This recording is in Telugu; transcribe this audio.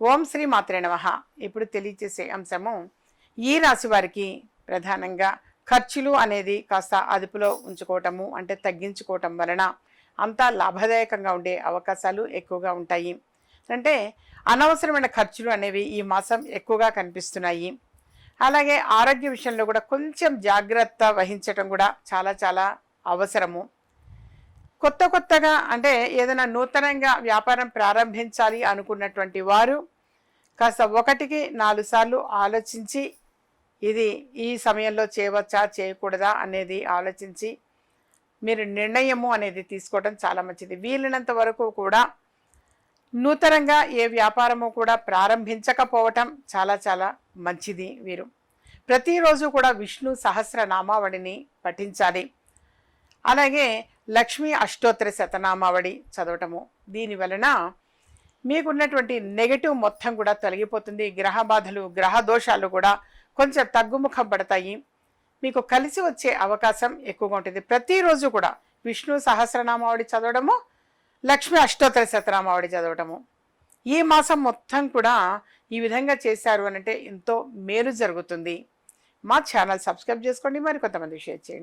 ఓం శ్రీ మాత్రే నమః ఇప్పుడు తెలియచేసే అంశము ఈ రాశి వారికి ప్రధానంగా ఖర్చులు అనేది కాస్త అదుపులో ఉంచుకోవటము అంటే తగ్గించుకోవటం వలన అంతా లాభదాయకంగా ఉండే అవకాశాలు ఎక్కువగా ఉంటాయి. అంటే అనవసరమైన ఖర్చులు అనేవి ఈ మాసం ఎక్కువగా కనిపిస్తున్నాయి. అలాగే ఆరోగ్య విషయంలో కూడా కొంచెం జాగ్రత్త వహించటం కూడా చాలా చాలా అవసరము. కొత్త కొత్తగా అంటే ఏదైనా నూతనంగా వ్యాపారం ప్రారంభించాలి అనుకున్నటువంటి వారు కాస్త ఒకటికి నాలుగు సార్లు ఆలోచించి ఇది ఈ సమయంలో చేయవచ్చా చేయకూడదా అనేది ఆలోచించి మీరు నిర్ణయము అనేది తీసుకోవడం చాలా మంచిది. వీలైనంత వరకు కూడా నూతనంగా ఏ వ్యాపారము కూడా ప్రారంభించకపోవటం చాలా చాలా మంచిది వీరు. ప్రతిరోజు కూడా విష్ణు సహస్ర నామావళిని పఠించాలి. అలాగే లక్ష్మీ అష్టోత్తర శతనామావళి చదవటము. దీని వలన మీకున్నటువంటి నెగటివ్ మొత్తం కూడా తొలగిపోతుంది. గ్రహ బాధలు గ్రహ దోషాలు కూడా కొంచెం తగ్గుముఖం పడతాయి. మీకు కలిసి వచ్చే అవకాశం ఎక్కువగా ఉంటుంది. ప్రతిరోజు కూడా విష్ణు సహస్రనామావళి చదవడము లక్ష్మీ అష్టోత్తర శతనామావళి చదవటము. ఈ మాసం మొత్తం కూడా ఈ విధంగా చేశారు అని అంటే ఎంతో మేలు జరుగుతుంది. మా ఛానల్ సబ్స్క్రైబ్ చేసుకోండి. మరి కొంతమంది షేర్ చేయండి.